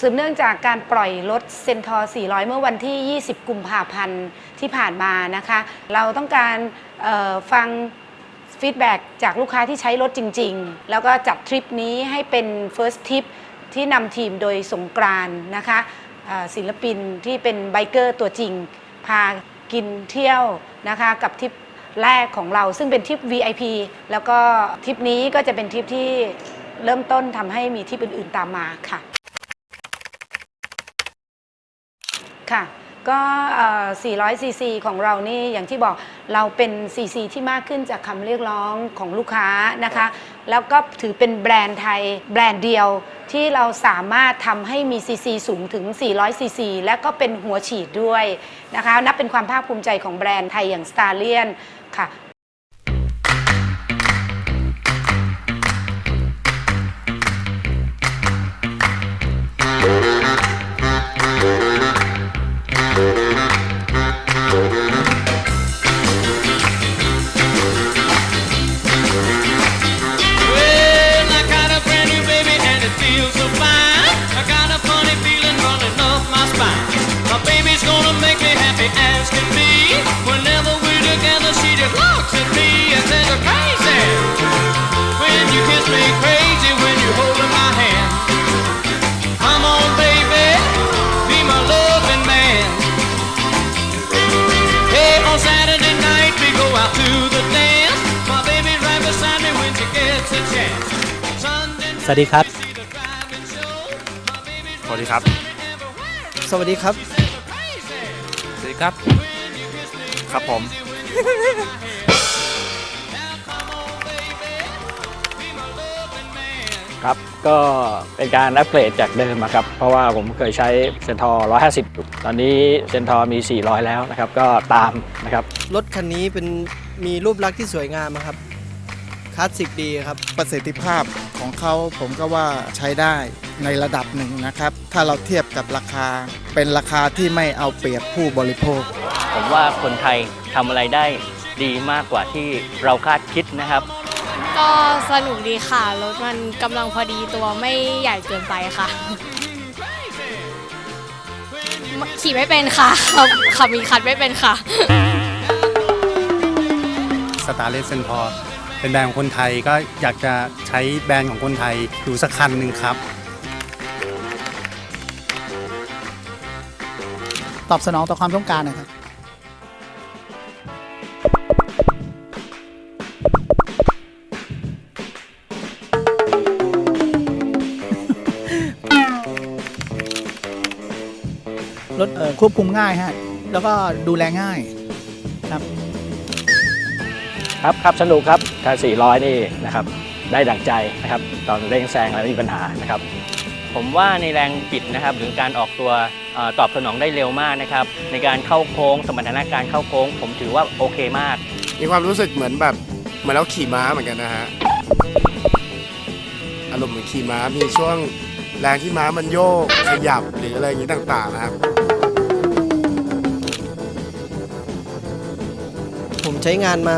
สืบเนื่องจากการปล่อยรถเซนทอร์ 400 เมื่อวันที่ 20 กุมภาพันธ์ที่ผ่านมานะคะ เราต้องการฟังฟีดแบ็กจากลูกค้าที่ใช้รถจริง ๆ แล้วก็จัดทริปนี้ให้เป็น First Trip ที่นำทีมโดยสงกรานนะคะศิลปินที่เป็นไบเกอร์ตัวจริง พากินเที่ยวนะคะกับทริป แรกของเราซึ่งเป็นทริป VIP แล้วก็ทริปนี้ก็จะเป็นทริปที่เริ่มต้นทำให้มีทริปอื่นๆตามมาค่ะ ค่ะ ก็เอ่อ400ซีซีของเรานี่อย่างที่บอกเราเป็นซีซีที่มากขึ้นจากคำเรียกร้องของลูกค้านะคะ แล้วก็ถือเป็นแบรนด์ไทยแบรนด์เดียวที่เราสามารถทำให้มีซีซีสูงถึง 400ซีซีและก็เป็นหัวฉีดด้วยนะคะ นับเป็นความภาคภูมิใจของแบรนด์ไทยอย่าง s t a r l i o n ค่ะ สวัสดีครับ see the driving show. My baby's สวัสดีครับ สวัสดีครับ สวัสดีครับ ครับผม ครับก็เป็นการอัปเกรดจากเดิมอะครับ เพราะว่าผมเคยใช้เซนทอร์150ตอนนี้เซนทอร์มี 400 แล้วนะครับ ก็ตามนะครับ รถคันนี้เป็นมีรูปลักษณ์ที่สวยงามอะครับ คลาสสิกดีครับ ประสิทธิภาพของเขาผมก็ว่าใช้ได้ในระดับหนึ่งนะครับ ถ้าเราเทียบกับราคา เป็นราคาที่ไม่เอาเปรียบผู้บริโภค ผมว่าคนไทยทำอะไรได้ดีมากกว่าที่เราคาดคิดนะครับ ก็สนุกดีค่ะ รถมันกำลังพอดีตัวไม่ใหญ่เกินไปค่ะ ขี่ไม่เป็นค่ะ ขับมีคัดไม่เป็นค่ะ สตาร์เลสเซนพอ เป็นแบรนด์ของคนไทยก็อยากจะใช้แบรนด์ของคนไทยดูสักคันหนึ่งครับ ตอบสนองต่อความต้องการนะครับ รถควบคุมง่ายฮะ แล้วก็ดูแลง่าย ครับครับครับสนุกครับ ถ้า 400 นี่นะครับได้ดั่งใจนะครับตอนเร่งแซงอะไรไม่มีปัญหานะครับ ผมว่าในแรงบิดนะครับหรือการออกตัวเออตอบสนองได้เร็วมากนะครับ ในการเข้าโค้งสมรรถนะการเข้าโค้ง ผมถือว่าโอเคมาก มีความรู้สึกเหมือนแบบเหมือนเราขี่ม้าเหมือนกันนะฮะอารมณ์เหมือนขี่ม้ามีช่วงแรงที่ม้ามันโยกขยับหรืออะไรอย่างนี้ต่างๆนะครับผมใช้งานมา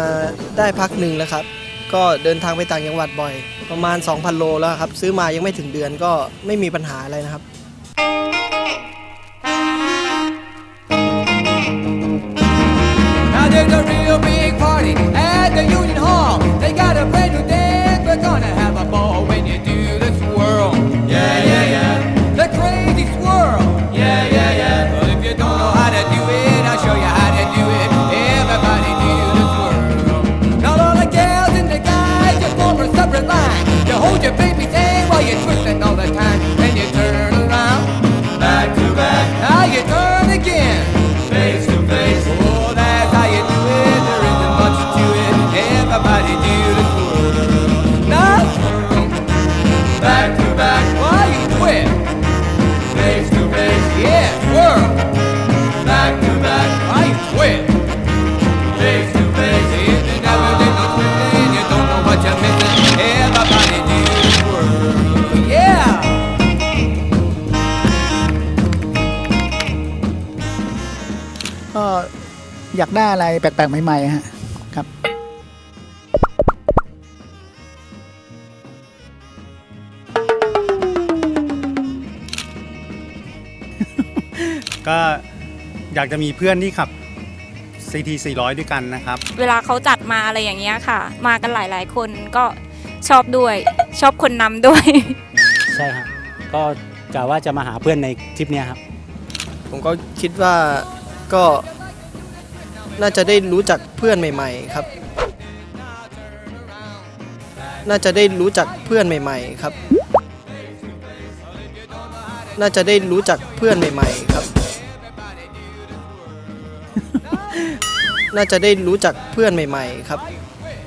ได้พักหนึ่งแล้วครับ ก็เดินทางไปต่างจังหวัดบ่อย ประมาณ 2,000 โลแล้วครับ ซื้อมายังไม่ถึงเดือนก็ไม่มีปัญหาอะไรนะครับ Now there's a real big party อยากได้อะไรแปลกๆใหม่ๆฮะครับก็อยากจะมีเพื่อนที่ขับ CT 400 ด้วยกันนะครับ เวลาเขาจัดมาอะไรอย่างเงี้ยค่ะ มากันหลายๆ คนก็ชอบด้วย ชอบคนนำด้วย ใช่ครับ ก็กะว่าจะมาหาเพื่อนในทริปเนี้ยครับ ผมก็คิดว่าก็ น่าจะได้รู้จักเพื่อนใหม่ๆครับ น่าจะได้รู้จักเพื่อนใหม่ๆครับ น่าจะได้รู้จักเพื่อนใหม่ๆครับ น่าจะได้รู้จักเพื่อนใหม่ ๆ ครับ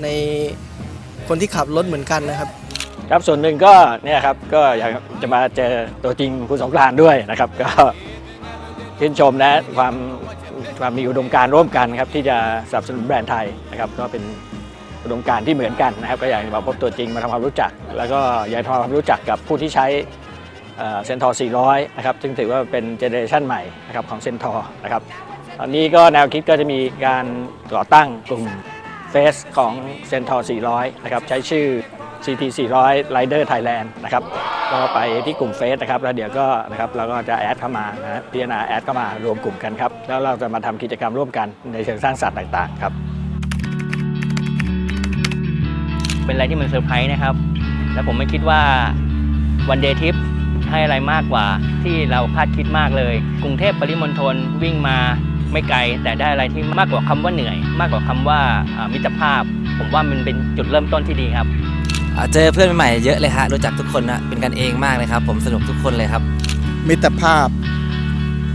ในคนที่ขับรถเหมือนกันนะครับ ครับส่วนหนึ่งก็เนี่ยครับก็อยากจะมาเจอตัวจริงคุณสงกรานต์ด้วยนะครับ ก็ชื่นชมนะความ ความมีอุดมการณ์ร่วมกันครับที่จะสนับสนุนแบรนด์ไทยนะครับก็เป็นอุดมการณ์ที่เหมือนกันนะครับ ก็อยากมาพบตัวจริงมาทำความรู้จัก แล้วก็อยากทำความรู้จักกับผู้ที่ใช้เซนทอร์400 นะครับ ซึ่งถือว่าเป็นเจเนอเรชันใหม่นะครับของเซนทอร์นะครับตอนนี้ก็แนวคิดก็จะมีการก่อตั้งกลุ่มเฟสของเซนทอร์400 นะครับใช้ชื่อ CT 400 Rider Thailand นะครับก็ไปที่กลุ่มเฟสนะครับแล้วเดี๋ยวก็นะครับเราก็จะแอดเข้ามานะพิจารณาแอดเข้ามารวมกลุ่มกันครับแล้วเราจะมาทำกิจกรรมร่วมกันในเชิงสร้างสรรค์ต่างๆครับเป็นอะไรที่มันเซอร์ไพรส์นะครับ และผมไม่คิดว่าวันเดย์ทริปให้อะไรมากกว่าที่เราคาดคิดมากเลย กรุงเทพปริมณฑลวิ่งมาไม่ไกล แต่ได้อะไรที่มากกว่าคำว่าเหนื่อย มากกว่าคำว่าอ่ามิตรภาพ ผมว่ามันเป็นจุดเริ่มต้นที่ดีครับ เจอเพื่อนใหม่ๆเยอะเลยฮะรู้จักทุกคนนะเป็นกันเองมากเลยครับ ผมสนุกทุกคนเลยครับ มิตรภาพ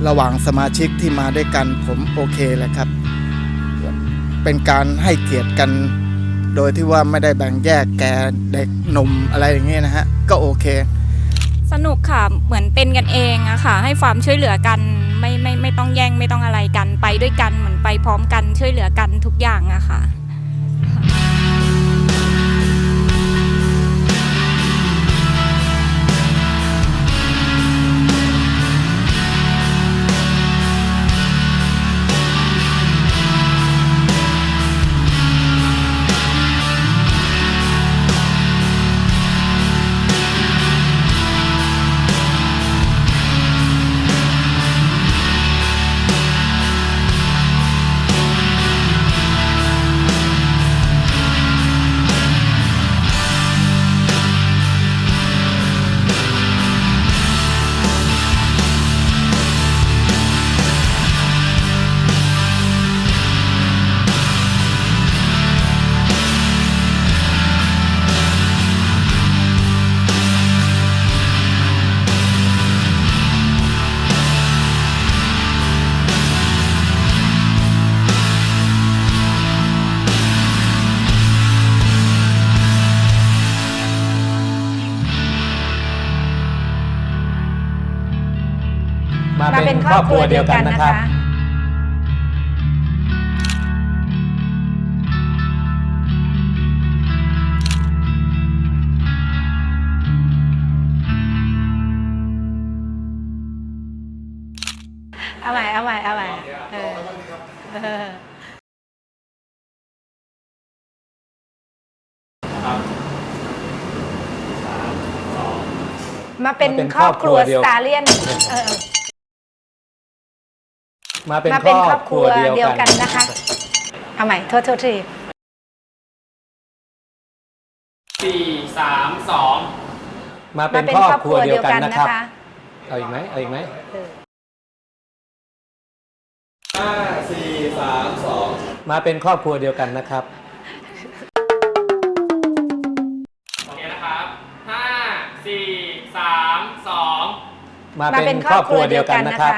ระหว่างสมาชิกที่มาด้วยกันผมโอเคเลยครับ เป็นการให้เกียรติกัน โดยที่ว่าไม่ได้แบ่งแยกแกเด็กหนุ่มอะไรอย่างเงี้ยนะฮะก็โอเค สนุกค่ะเหมือนเป็นกันเองอะค่ะ ให้ความช่วยเหลือกันไม่ไม่ไม่ต้องแย่งไม่ต้องอะไรกันไปด้วยกันเหมือนไปพร้อมกันช่วยเหลือกันทุกอย่างอะค่ะ มาเป็นครอบครัวเดียวกันนะคะเอาใหม่เอาใหม่เอาใหม่เออเออมาเป็นครอบครัวสตาร์เลียนเออ มาเป็นมาเป็นครอบครัวเดียวกันนะคะ เอาใหม่โทษโทษทีสี่สามสองมามาเป็นครอบครัวเดียวกันนะคะเอาอีกไหมเอาอีกไหมห้าสี่สามสองมาเป็นครอบครัวเดียวกันนะครับโอเคนะครับห้าสี่สามสองมาเป็นครอบครัวเดียวกันนะครับ